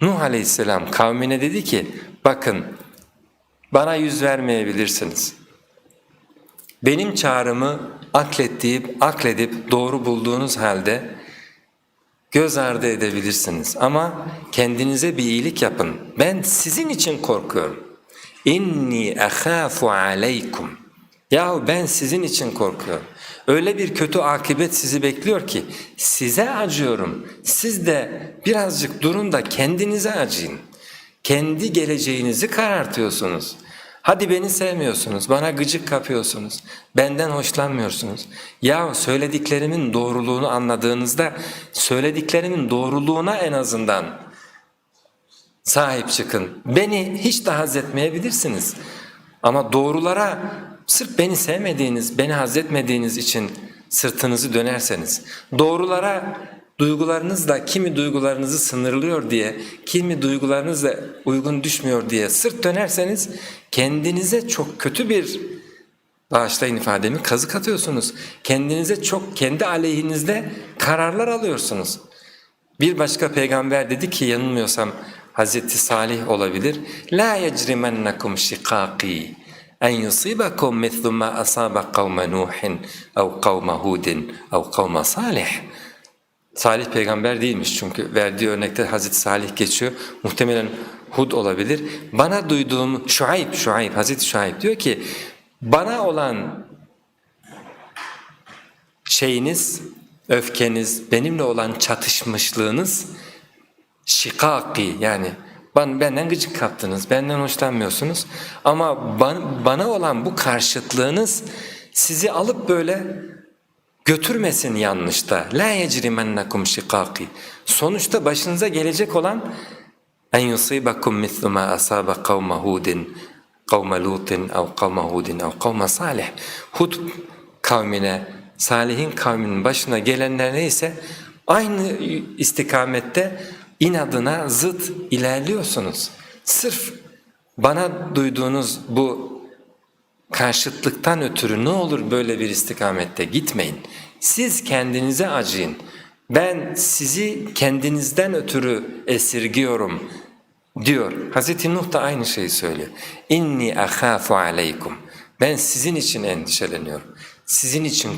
Nuh aleyhisselam kavmine dedi ki bakın bana yüz vermeyebilirsiniz. Benim çağrımı aklettiğip, akledip doğru bulduğunuz halde göz ardı edebilirsiniz. Ama kendinize bir iyilik yapın. Ben sizin için korkuyorum. İnni ahâfu aleykum. Yahu ben sizin için korkuyorum. Öyle bir kötü akibet sizi bekliyor ki size acıyorum. Siz de birazcık durun da kendinize acıyın. Kendi geleceğinizi karartıyorsunuz. Hadi beni sevmiyorsunuz, bana gıcık kapıyorsunuz, benden hoşlanmıyorsunuz. Ya söylediklerimin doğruluğunu anladığınızda söylediklerimin doğruluğuna en azından sahip çıkın. Beni hiç de haz etmeyebilirsiniz. Ama doğrulara sırf beni sevmediğiniz, beni haz etmediğiniz için sırtınızı dönerseniz, doğrulara duygularınızla kimi duygularınızı sınırlıyor diye, kimi duygularınızla uygun düşmüyor diye sırt dönerseniz kendinize çok kötü bir bağışlayın ifademi kazık atıyorsunuz. Kendinize çok kendi aleyhinizde kararlar alıyorsunuz. Bir başka peygamber dedi ki yanılmıyorsam Hazreti Salih olabilir. La yecrimennekum şikaki en yusibakum mislu ma asaba kavme Nuhin ev kavme Hudin ev kavme Salih. Salih peygamber değilmiş çünkü verdiği örnekte Hazreti Salih geçiyor. Muhtemelen Hud olabilir. Bana duyduğum Şuayb, Şuayb, Hazreti Şuayb diyor ki bana olan şeyiniz, öfkeniz, benimle olan çatışmışlığınız şikaki yani bana, benden gıcık kaptınız, benden hoşlanmıyorsunuz ama bana, bana olan bu karşıtlığınız sizi alıp böyle götürmesin yanlışta. La yecrimennekum şikaki. Sonuçta başınıza gelecek olan en yusibakum mislu ma asaba kavme Hudin, kavme Lutin, ev kavme Hudin, ev kavme Salih. Hud kavmine, Salih'in kavminin başına gelenler neyse aynı istikamette inadına zıt ilerliyorsunuz. Sırf bana duyduğunuz bu karşıtlıktan ötürü ne olur böyle bir istikamette gitmeyin. Siz kendinize acıyın. Ben sizi kendinizden ötürü esirgiyorum diyor. Hazreti Nuh da aynı şeyi söylüyor. İnni ahafu aleykum. Ben sizin için endişeleniyorum. Sizin için